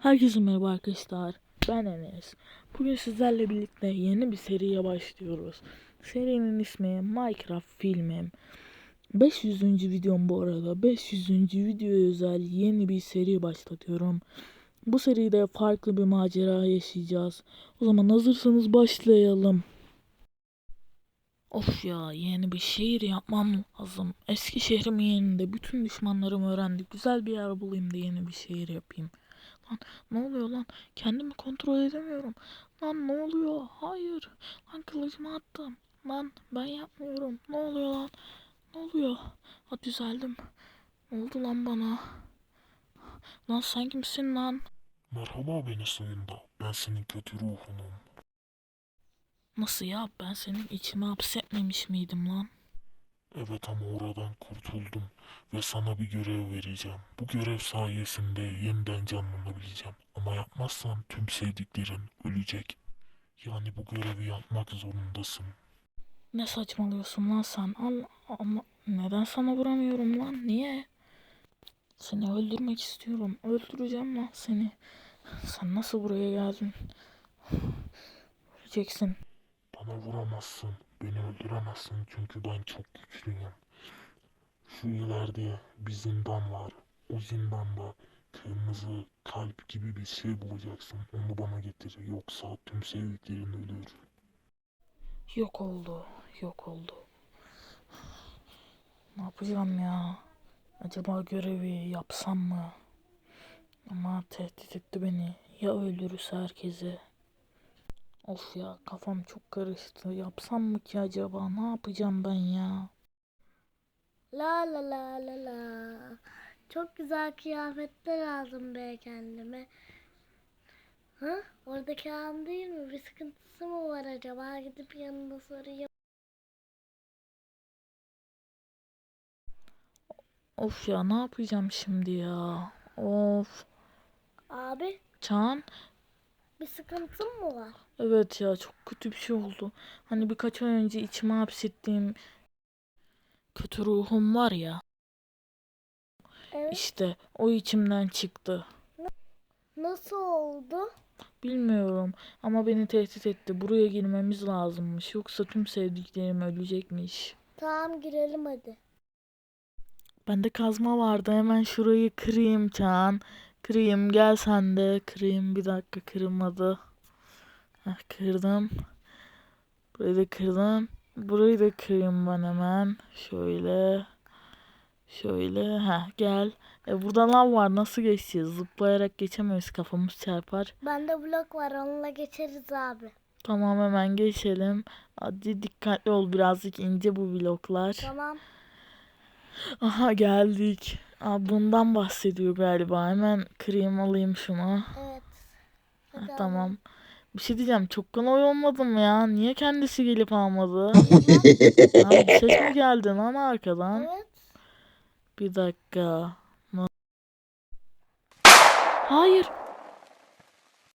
Herkese merhaba arkadaşlar. Ben Enes. Bugün sizlerle birlikte yeni bir seriye başlıyoruz. Serinin ismi Minecraft filmim. 500. videom bu arada. 500. videoya özel yeni bir seri başlatıyorum. Bu seride farklı bir macera yaşayacağız. O zaman hazırsanız başlayalım. Of ya yeni bir şehir yapmam lazım. Eski şehrimin yerinde bütün düşmanlarımı öğrendi. Güzel bir yer bulayım da yeni bir şehir yapayım. Lan ne oluyor lan? Kendimi kontrol edemiyorum. Lan ne oluyor? Hayır. Lan kılıcımı attım. Lan ben yapmıyorum. Ne oluyor lan? Ne oluyor? Ha düzeldim. Ne oldu lan bana? Lan sen kimsin lan? Merhaba beni suyunda. Ben senin kötü ruhunum. Nasıl ya? Ben senin içime hapsetmemiş miydim lan? Evet ama oradan kurtuldum ve sana bir görev vereceğim. Bu görev sayesinde yeniden canlanabileceğim. Ama yapmazsan tüm sevdiklerin ölecek. Yani bu görevi yapmak zorundasın. Ne saçmalıyorsun lan sen? Allah ama neden sana vuramıyorum lan? Niye? Seni öldürmek istiyorum. Öldüreceğim lan seni. Sen nasıl buraya geldin? Öleceksin. Bana vuramazsın, beni öldüremezsin çünkü ben çok güçlüyüm. Şu ileride bir zindan var. O zindanda kırmızı kalp gibi bir şey bulacaksın. Onu bana getir yoksa tüm sevdiklerin ölür. Yok oldu. Yok oldu. Ne yapacağım ya? Acaba görevi yapsam mı? Ama tehdit etti beni. Ya öldürürse herkesi? Of ya kafam çok karıştı. Yapsam mı ki acaba? Ne yapacağım ben ya? La la la la la. Çok güzel kıyafetler aldım be kendime. Ha? Oradaki ağam değil mi? Bir sıkıntısı mı var acaba? Gidip yanına sorayım. Of ya ne yapacağım şimdi ya? Of. Abi Çağan. Bir sıkıntın mı var? Evet ya çok kötü bir şey oldu. Hani birkaç ay önce içime hapsettiğim kötü ruhum var ya. Evet. İşte o içimden çıktı. Nasıl oldu? Bilmiyorum ama beni tehdit etti. Buraya girmemiz lazımmış. Yoksa tüm sevdiklerim ölecekmiş. Tamam girelim hadi. Bende kazma vardı. Hemen şurayı kırayım Çağan. Kırayım gel sen de. Kırayım bir dakika kırılmadı. Heh, kırdım. Burayı da kırdım. Burayı da kırayım ben hemen. Şöyle. Şöyle. Heh gel. E burada lav var. Nasıl geçeceğiz? Zıplayarak geçemeyiz. Kafamız çarpar. Bende blok var onunla geçeriz abi. Tamam hemen geçelim. Hadi dikkatli ol birazcık ince bu bloklar. Tamam. Aha geldik. Aa, bundan bahsediyor galiba. Hemen kırayım alayım şunu. Evet. Ha, Hadi tamam. Bir şey diyeceğim. Çok kolay olmadı mı ya? Niye kendisi gelip almadı? Abi bir ses mi geldi lan arkadan? Evet. Bir dakika. Hayır.